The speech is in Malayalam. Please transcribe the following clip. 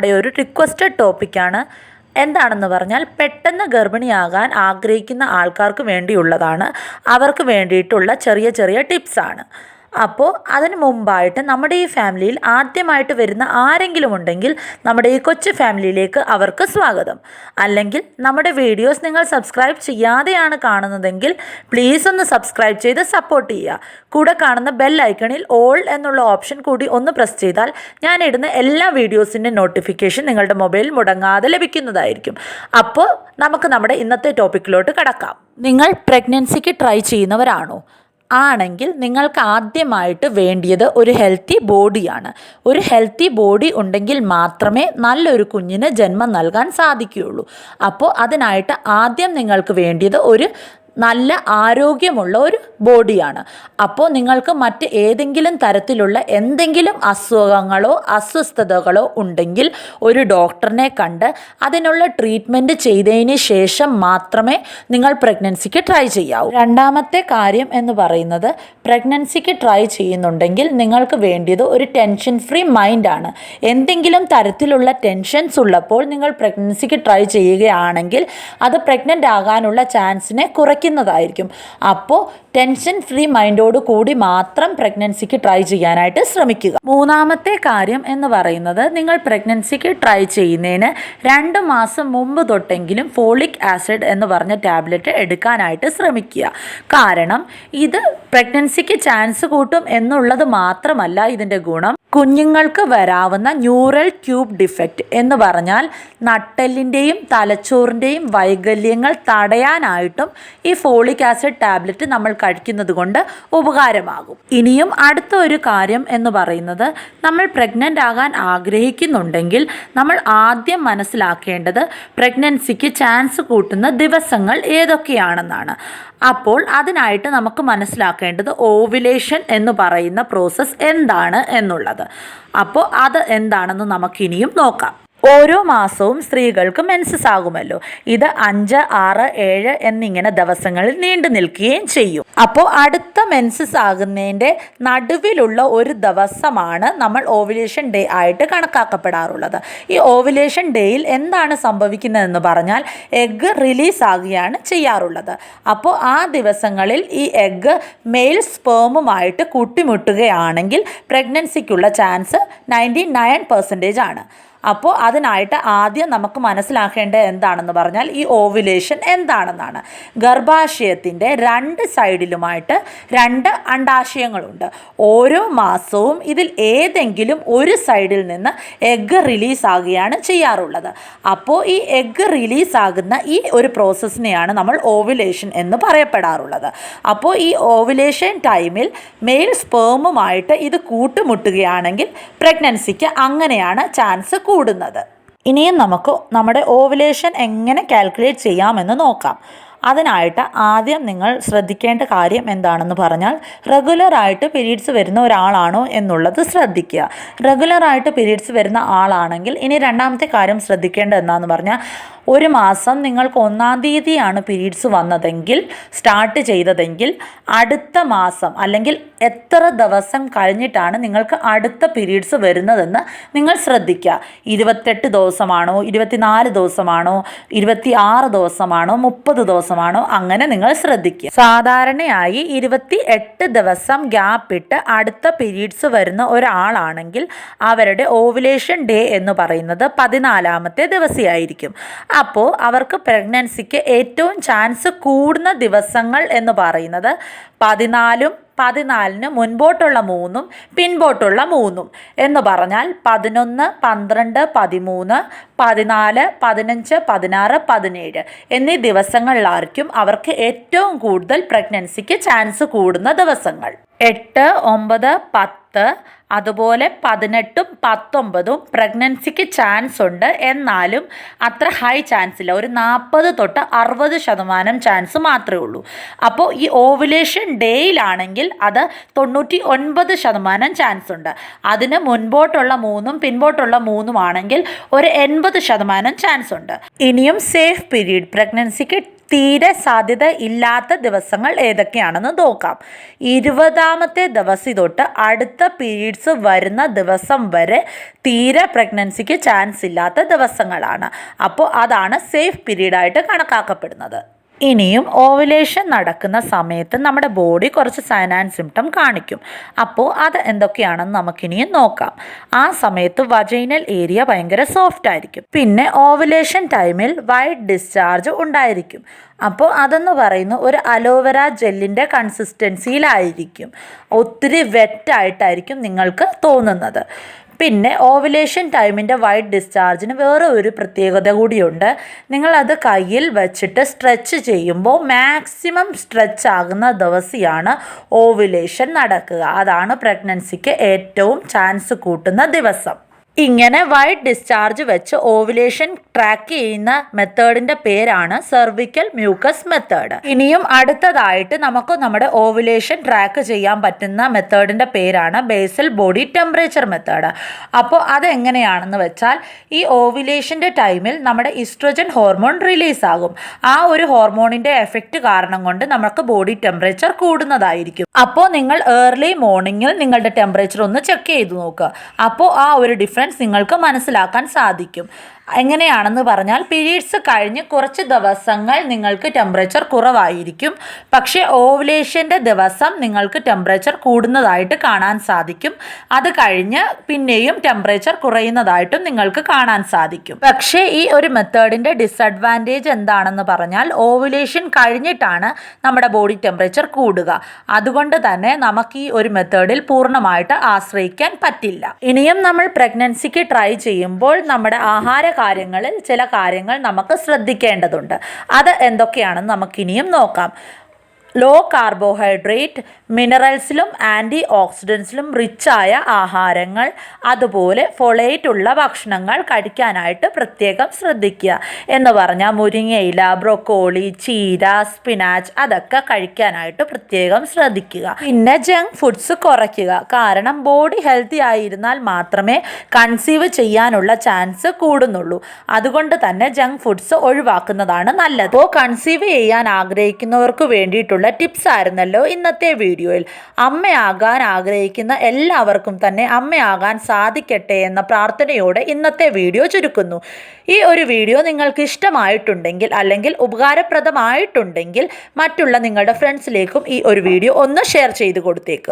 ഇവിടെ ഒരു റിക്വസ്റ്റഡ് ടോപ്പിക്കാണ് എന്താണെന്ന് പറഞ്ഞാൽ പെട്ടെന്ന് ഗർഭിണിയാകാൻ ആഗ്രഹിക്കുന്ന ആൾക്കാർക്ക് വേണ്ടിയുള്ളതാണ്. അവർക്ക് വേണ്ടിയിട്ടുള്ള ചെറിയ ചെറിയ ടിപ്സാണ് അപ്പോൾ അതിന് മുമ്പായിട്ട് നമ്മുടെ ഈ ഫാമിലിയിൽ ആദ്യമായിട്ട് വരുന്ന ആരെങ്കിലും ഉണ്ടെങ്കിൽ നമ്മുടെ ഈ കൊച്ചു ഫാമിലിയിലേക്ക് അവർക്ക് സ്വാഗതം. അല്ലെങ്കിൽ നമ്മുടെ വീഡിയോസ് നിങ്ങൾ സബ്സ്ക്രൈബ് ചെയ്യാതെയാണ് കാണുന്നതെങ്കിൽ പ്ലീസ് ഒന്ന് സബ്സ്ക്രൈബ് ചെയ്ത് സപ്പോർട്ട് ചെയ്യുക. കൂടെ കാണുന്ന ബെൽ ഐക്കണിൽ ഓൾ എന്നുള്ള ഓപ്ഷൻ കൂടി ഒന്ന് പ്രസ് ചെയ്താൽ ഞാൻ ഇടുന്ന എല്ലാ വീഡിയോസിന്റെ നോട്ടിഫിക്കേഷൻ നിങ്ങളുടെ മൊബൈലിൽ മുടങ്ങാതെ ലഭിക്കുന്നതായിരിക്കും. അപ്പോൾ നമുക്ക് നമ്മുടെ ഇന്നത്തെ ടോപ്പിക്കിലോട്ട് കടക്കാം. നിങ്ങൾ പ്രഗ്നൻസിക്ക് ട്രൈ ചെയ്യുന്നവരാണോ? ആണെങ്കിൽ നിങ്ങൾക്ക് ആദ്യമായിട്ട് വേണ്ടിയത് ഒരു ഹെൽത്തി ബോഡിയാണ് ഒരു ഹെൽത്തി ബോഡി ഉണ്ടെങ്കിൽ മാത്രമേ നല്ലൊരു കുഞ്ഞിന് ജന്മം നൽകാൻ സാധിക്കുകയുള്ളൂ. അപ്പോൾ അതിനായിട്ട് ആദ്യം നിങ്ങൾക്ക് വേണ്ടിയത് ഒരു നല്ല ആരോഗ്യമുള്ള ഒരു ബോഡിയാണ്. അപ്പോൾ നിങ്ങൾക്ക് മറ്റ് ഏതെങ്കിലും തരത്തിലുള്ള എന്തെങ്കിലും അസുഖങ്ങളോ അസ്വസ്ഥതകളോ ഉണ്ടെങ്കിൽ ഒരു ഡോക്ടറിനെ കണ്ട് അതിനുള്ള ട്രീറ്റ്മെന്റ് ചെയ്തതിന് ശേഷം മാത്രമേ നിങ്ങൾ പ്രഗ്നൻസിക്ക് ട്രൈ ചെയ്യാവൂ. രണ്ടാമത്തെ കാര്യം എന്ന് പറയുന്നത് പ്രഗ്നൻസിക്ക് ട്രൈ ചെയ്യുന്നുണ്ടെങ്കിൽ നിങ്ങൾക്ക് വേണ്ടിയത് ഒരു ടെൻഷൻ ഫ്രീ മൈൻഡാണ് എന്തെങ്കിലും തരത്തിലുള്ള ടെൻഷൻസ് ഉള്ളപ്പോൾ നിങ്ങൾ പ്രഗ്നൻസിക്ക് ട്രൈ ചെയ്യുകയാണെങ്കിൽ അത് പ്രഗ്നന്റ് ആകാനുള്ള ചാൻസിനെ കുറയ്ക്കുന്നതായിരിക്കും. അപ്പോൾ ടെൻഷൻ ഫ്രീ മൈൻഡോട് കൂടി മാത്രം പ്രഗ്നൻസിക്ക് ട്രൈ ചെയ്യാനായിട്ട് ശ്രമിക്കുക. മൂന്നാമത്തെ കാര്യം എന്ന് പറയുന്നത് നിങ്ങൾ പ്രഗ്നൻസിക്ക് ട്രൈ ചെയ്യുന്നതിന് രണ്ട് മാസം മുമ്പ് തൊട്ടെങ്കിലും ഫോളിക് ആസിഡ് എന്ന് പറഞ്ഞ ടാബ്ലറ്റ് എടുക്കാനായിട്ട് ശ്രമിക്കുക. കാരണം ഇത് പ്രഗ്നൻസിക്ക് ചാൻസ് കൂട്ടും എന്നുള്ളത് മാത്രമല്ല ഇതിന്റെ ഗുണം. കുഞ്ഞുങ്ങൾക്ക് വരാവുന്ന ന്യൂറൽ ട്യൂബ് ഡിഫക്റ്റ് എന്ന് പറഞ്ഞാൽ നട്ടെല്ലിന്റെയും തലച്ചോറിന്റെയും വൈകല്യങ്ങൾ തടയാനായിട്ടും ഈ ഫോളിക് ആസിഡ് ടാബ്ലറ്റ് നമ്മൾ കഴിക്കുന്നത് കൊണ്ട് ഉപകാരമാകും. ഇനിയും അടുത്ത ഒരു കാര്യം എന്ന് പറയുന്നത് നമ്മൾ പ്രഗ്നന്റ് ആകാൻ ആഗ്രഹിക്കുന്നുണ്ടെങ്കിൽ നമ്മൾ ആദ്യം മനസ്സിലാക്കേണ്ടത് പ്രഗ്നൻസിക്ക് ചാൻസ് കൂട്ടുന്ന ദിവസങ്ങൾ ഏതൊക്കെയാണെന്നാണ്. അപ്പോൾ അതിനായിട്ട് നമുക്ക് മനസ്സിലാക്കേണ്ടത് ഓവുലേഷൻ എന്ന് പറയുന്ന പ്രോസസ്സ് എന്താണ് എന്നുള്ളത്. അപ്പോൾ അത് എന്താണെന്ന് നമുക്കിനിയും നോക്കാം. ഓരോ മാസവും സ്ത്രീകൾക്ക് മെൻസസ് ആകുമല്ലോ. ഇത് അഞ്ച് ആറ് ഏഴ് എന്നിങ്ങനെ ദിവസങ്ങളിൽ നീണ്ടു നിൽക്കുകയും ചെയ്യും. അപ്പോൾ അടുത്ത മെൻസസ് ആകുന്നതിന്റെ നടുവിലുള്ള ഒരു ദിവസമാണ് നമ്മൾ ഓവുലേഷൻ ഡേ ആയിട്ട് കണക്കാക്കപ്പെടാറുള്ളത്. ഈ ഓവുലേഷൻ ഡേയിൽ എന്താണ് സംഭവിക്കുന്നതെന്ന് പറഞ്ഞാൽ എഗ്ഗ് റിലീസ് ആകുകയാണ് ചെയ്യാറുള്ളത്. അപ്പോൾ ആ ദിവസങ്ങളിൽ ഈ എഗ്ഗ് മെയിൽ സ്പേമുമായിട്ട് കൂട്ടിമുട്ടുകയാണെങ്കിൽ പ്രഗ്നൻസിക്കുള്ള ചാൻസ് നയന്റി നയൻ പെർസെന്റേജ് ആണ്. അപ്പോൾ അതിനായിട്ട് ആദ്യം നമുക്ക് മനസ്സിലാക്കേണ്ടത് എന്താണെന്ന് പറഞ്ഞാൽ ഈ ഓവുലേഷൻ എന്താണെന്നാണ്. ഗർഭാശയത്തിന്റെ രണ്ട് സൈഡിലുമായിട്ട് രണ്ട് അണ്ടാശയങ്ങളുണ്ട് ഓരോ മാസവും ഇതിൽ ഏതെങ്കിലും ഒരു സൈഡിൽ നിന്ന് എഗ്ഗ് റിലീസ് ആകുകയാണ് ചെയ്യാറുള്ളത്. അപ്പോൾ ഈ എഗ്ഗ് റിലീസ് ആകുന്ന ഈ ഒരു പ്രോസസ്സിനെയാണ് നമ്മൾ ഓവുലേഷൻ എന്ന് പറയപ്പെടാറുള്ളത്. അപ്പോൾ ഈ ഓവുലേഷൻ ടൈമിൽ മെയിൽ സ്പേമുമായിട്ട് ഇത് കൂട്ടുമുട്ടുകയാണെങ്കിൽ പ്രഗ്നൻസിക്ക് അങ്ങനെയാണ് ചാൻസ് കൂടുന്നത്. ഇനിയും നമുക്ക് നമ്മുടെ ഓവുലേഷൻ എങ്ങനെ കാൽക്കുലേറ്റ് ചെയ്യാമെന്ന് നോക്കാം. അതിനായിട്ട് ആദ്യം നിങ്ങൾ ശ്രദ്ധിക്കേണ്ട കാര്യം എന്താണെന്ന് പറഞ്ഞാൽ റെഗുലറായിട്ട് പീരീഡ്സ് വരുന്ന ഒരാളാണോ എന്നുള്ളത് ശ്രദ്ധിക്കുക. റെഗുലറായിട്ട് പീരീഡ്സ് വരുന്ന ആളാണെങ്കിൽ ഇനി രണ്ടാമത്തെ കാര്യം ശ്രദ്ധിക്കേണ്ടത് എന്താണെന്ന് പറഞ്ഞാൽ ഒരു മാസം നിങ്ങൾക്ക് ഒന്നാം തീയതിയാണ് പീരീഡ്സ് വന്നതെങ്കിൽ സ്റ്റാർട്ട് ചെയ്തതെങ്കിൽ അടുത്ത മാസം അല്ലെങ്കിൽ എത്ര ദിവസം കഴിഞ്ഞിട്ടാണ് നിങ്ങൾക്ക് അടുത്ത പീരീഡ്സ് വരുന്നതെന്ന് നിങ്ങൾ ശ്രദ്ധിക്കുക. ഇരുപത്തെട്ട് ദിവസമാണോ ഇരുപത്തിനാല് ദിവസമാണോ ഇരുപത്തി ആറ് ദിവസമാണോ മുപ്പത് ദിവസമാണോ അങ്ങനെ നിങ്ങൾ ശ്രദ്ധിക്കുക. സാധാരണയായി ഇരുപത്തി എട്ട് ദിവസം ഗ്യാപ്പ് ഇട്ട് അടുത്ത പീരീഡ്സ് വരുന്ന ഒരാളാണെങ്കിൽ അവരുടെ ഓവുലേഷൻ ഡേ എന്ന് പറയുന്നത് പതിനാലാമത്തെ ദിവസമായിരിക്കും അപ്പോൾ അവർക്ക് പ്രഗ്നൻസിക്ക് ഏറ്റവും ചാൻസ് കൂടുന്ന ദിവസങ്ങൾ എന്ന് പറയുന്നത് പതിനാലും പതിനാലിന് മുൻപോട്ടുള്ള മൂന്നും പിൻപോട്ടുള്ള മൂന്നും എന്ന് പറഞ്ഞാൽ പതിനൊന്ന് പന്ത്രണ്ട് പതിമൂന്ന് പതിനാല് പതിനഞ്ച് പതിനാറ് പതിനേഴ് എന്നീ ദിവസങ്ങളിലായിരിക്കും അവർക്ക് ഏറ്റവും കൂടുതൽ പ്രഗ്നൻസിക്ക് ചാൻസ് കൂടുന്ന ദിവസങ്ങൾ. എട്ട് ഒമ്പത് പത്ത് അതുപോലെ പതിനെട്ടും പത്തൊമ്പതും പ്രഗ്നൻസിക്ക് ചാൻസ് ഉണ്ട്. എന്നാലും അത്ര ഹൈ ചാൻസ് ഇല്ല. ഒരു നാൽപ്പത് തൊട്ട് അറുപത് ശതമാനം ചാൻസ് മാത്രമേ ഉള്ളൂ. അപ്പോൾ ഈ ഓവുലേഷൻ ഡേയിലാണെങ്കിൽ അത് തൊണ്ണൂറ്റി ഒൻപത് ശതമാനം ചാൻസ് ഉണ്ട്. അതിന് മുൻപോട്ടുള്ള മൂന്നും പിൻപോട്ടുള്ള മൂന്നും ആണെങ്കിൽ ഒരു എൺപത് ശതമാനം ചാൻസ് ഉണ്ട്. ഇനിയും സേഫ് പീരീഡ് പ്രഗ്നൻസിക്ക് തീരെ സാധ്യത ഇല്ലാത്ത ദിവസങ്ങൾ ഏതൊക്കെയാണെന്ന് നോക്കാം. ഇരുപതാമത്തെ ദിവസം തൊട്ട് അടുത്ത പീരീഡ്സ് വരുന്ന ദിവസം വരെ തീരെ പ്രഗ്നൻസിക്ക് ചാൻസ് ഇല്ലാത്ത ദിവസങ്ങളാണ്. അപ്പോൾ അതാണ് സേഫ് പീരീഡായിട്ട് കണക്കാക്കപ്പെടുന്നത്. ഇനിയും ഓവുലേഷൻ നടക്കുന്ന സമയത്ത് നമ്മുടെ ബോഡി കുറച്ച് സൈൻ ആൻഡ് സിംറ്റം കാണിക്കും. അപ്പോൾ അത് എന്തൊക്കെയാണെന്ന് നമുക്കിനിയും നോക്കാം. ആ സമയത്ത് വജൈനൽ ഏരിയ ഭയങ്കര സോഫ്റ്റ് ആയിരിക്കും. പിന്നെ ഓവുലേഷൻ ടൈമിൽ വൈറ്റ് ഡിസ്ചാർജ് ഉണ്ടായിരിക്കും. അപ്പോൾ അതെന്ന് പറയുന്ന ഒരു അലോവേര ജെല്ലിന്റെ കൺസിസ്റ്റൻസിയിലായിരിക്കും ഒത്തിരി വെറ്റായിട്ടായിരിക്കും നിങ്ങൾക്ക് തോന്നുന്നത്. പിന്നെ ഓവുലേഷൻ ടൈമിന്റെ വൈറ്റ് ഡിസ്ചാർജിന് വേറെ ഒരു പ്രത്യേകത കൂടിയുണ്ട്. നിങ്ങളത് കയ്യിൽ വെച്ചിട്ട് സ്ട്രെച്ച് ചെയ്യുമ്പോൾ മാക്സിമം സ്ട്രെച്ച് ആകുന്ന ദിവസമാണ് ഓവുലേഷൻ നടക്കുക. അതാണ് പ്രഗ്നൻസിക്ക് ഏറ്റവും ചാൻസ് കൂട്ടുന്ന ദിവസം. ഇങ്ങനെ വൈറ്റ് ഡിസ്ചാർജ് വെച്ച് ഓവുലേഷൻ ട്രാക്ക് ചെയ്യുന്ന മെത്തേഡിന്റെ പേരാണ് സെർവിക്കൽ മ്യൂക്കസ് മെത്തേഡ് ഇനിയും അടുത്തതായിട്ട് നമുക്ക് നമ്മുടെ ഓവുലേഷൻ ട്രാക്ക് ചെയ്യാൻ പറ്റുന്ന മെത്തേഡിന്റെ പേരാണ് ബേസൽ ബോഡി ടെമ്പറേച്ചർ മെത്തേഡ് അപ്പോൾ അതെങ്ങനെയാണെന്ന് വെച്ചാൽ ഈ ഓവുലേഷന്റെ ടൈമിൽ നമ്മുടെ ഇസ്ട്രജൻ ഹോർമോൺ റിലീസ് ആകും. ആ ഒരു ഹോർമോണിന്റെ എഫക്റ്റ് കാരണം കൊണ്ട് നമുക്ക് ബോഡി ടെമ്പറേച്ചർ കൂടുന്നതായിരിക്കും. അപ്പോൾ നിങ്ങൾ ഏർലി മോർണിംഗിൽ നിങ്ങളുടെ ടെമ്പറേച്ചർ ഒന്ന് ചെക്ക് ചെയ്ത് നോക്കുക അപ്പോൾ ആ ഒരു ഡിഫറൻസ് നിങ്ങൾക്ക് മനസ്സിലാക്കാൻ സാധിക്കും. എങ്ങനെയാണെന്ന് പറഞ്ഞാൽ പീരീഡ്സ് കഴിഞ്ഞ് കുറച്ച് ദിവസങ്ങൾ നിങ്ങൾക്ക് ടെമ്പറേച്ചർ കുറവായിരിക്കും. പക്ഷേ ഓവുലേഷന്റെ ദിവസം നിങ്ങൾക്ക് ടെമ്പറേച്ചർ കൂടുന്നതായിട്ട് കാണാൻ സാധിക്കും. അത് കഴിഞ്ഞ് പിന്നെയും ടെമ്പറേച്ചർ കുറയുന്നതായിട്ടും നിങ്ങൾക്ക് കാണാൻ സാധിക്കും. പക്ഷേ ഈ ഒരു മെത്തേഡിന്റെ ഡിസഡ്വാന്റേജ് എന്താണെന്ന് പറഞ്ഞാൽ ഓവുലേഷൻ കഴിഞ്ഞിട്ടാണ് നമ്മുടെ ബോഡി ടെമ്പറേച്ചർ കൂടുക. അതുകൊണ്ട് തന്നെ നമുക്ക് ഈ ഒരു മെത്തേഡിൽ പൂർണമായിട്ട് ആശ്രയിക്കാൻ പറ്റില്ല. ഇനിയും നമ്മൾ പ്രഗ്നൻസിക്ക് ട്രൈ ചെയ്യുമ്പോൾ നമ്മുടെ ആഹാര കാര്യങ്ങളിൽ ചില കാര്യങ്ങൾ നമുക്ക് ശ്രദ്ധിക്കേണ്ടതുണ്ട്. അത് എന്തൊക്കെയാണെന്ന് നമുക്കിനിയും നോക്കാം. ലോ കാർബോഹൈഡ്രേറ്റ് മിനറൽസിലും ആന്റി ഓക്സിഡൻസിലും റിച്ചായ ആഹാരങ്ങൾ അതുപോലെ ഫൊളേറ്റ് ഉള്ള ഭക്ഷണങ്ങൾ കഴിക്കാനായിട്ട് പ്രത്യേകം ശ്രദ്ധിക്കുക എന്ന് പറഞ്ഞാൽ മുരിങ്ങയില ബ്രൊക്കോളി ചീര സ്പിനാച്ച് അതൊക്കെ കഴിക്കാനായിട്ട് പ്രത്യേകം ശ്രദ്ധിക്കുക. പിന്നെ ജങ്ക് ഫുഡ്സ് കുറയ്ക്കുക. കാരണം ബോഡി ഹെൽത്തി ആയിരുന്നാൽ മാത്രമേ കൺസീവ് ചെയ്യാനുള്ള ചാൻസ് കൂടുന്നുള്ളൂ. അതുകൊണ്ട് തന്നെ ജങ്ക് ഫുഡ്സ് ഒഴിവാക്കുന്നതാണ് നല്ലത്. അപ്പോൾ കൺസീവ് ചെയ്യാൻ ആഗ്രഹിക്കുന്നവർക്ക് വേണ്ടിയിട്ടുള്ള ടിപ്സ് ആയിരുന്നല്ലോ ഇന്നത്തെ വീഡിയോയിൽ. അമ്മയാകാൻ ആഗ്രഹിക്കുന്ന എല്ലാവർക്കും തന്നെ അമ്മയാകാൻ സാധിക്കട്ടെ എന്ന പ്രാർത്ഥനയോടെ ഇന്നത്തെ വീഡിയോ ചുരുക്കുന്നു. ഈ ഒരു വീഡിയോ നിങ്ങൾക്ക് ഇഷ്ടമായിട്ടുണ്ടെങ്കിൽ അല്ലെങ്കിൽ ഉപകാരപ്രദമായിട്ടുണ്ടെങ്കിൽ മറ്റുള്ള നിങ്ങളുടെ ഫ്രണ്ട്സിലേക്കും ഈ ഒരു വീഡിയോ ഒന്ന് ഷെയർ ചെയ്ത് കൊടുത്തേക്കുക.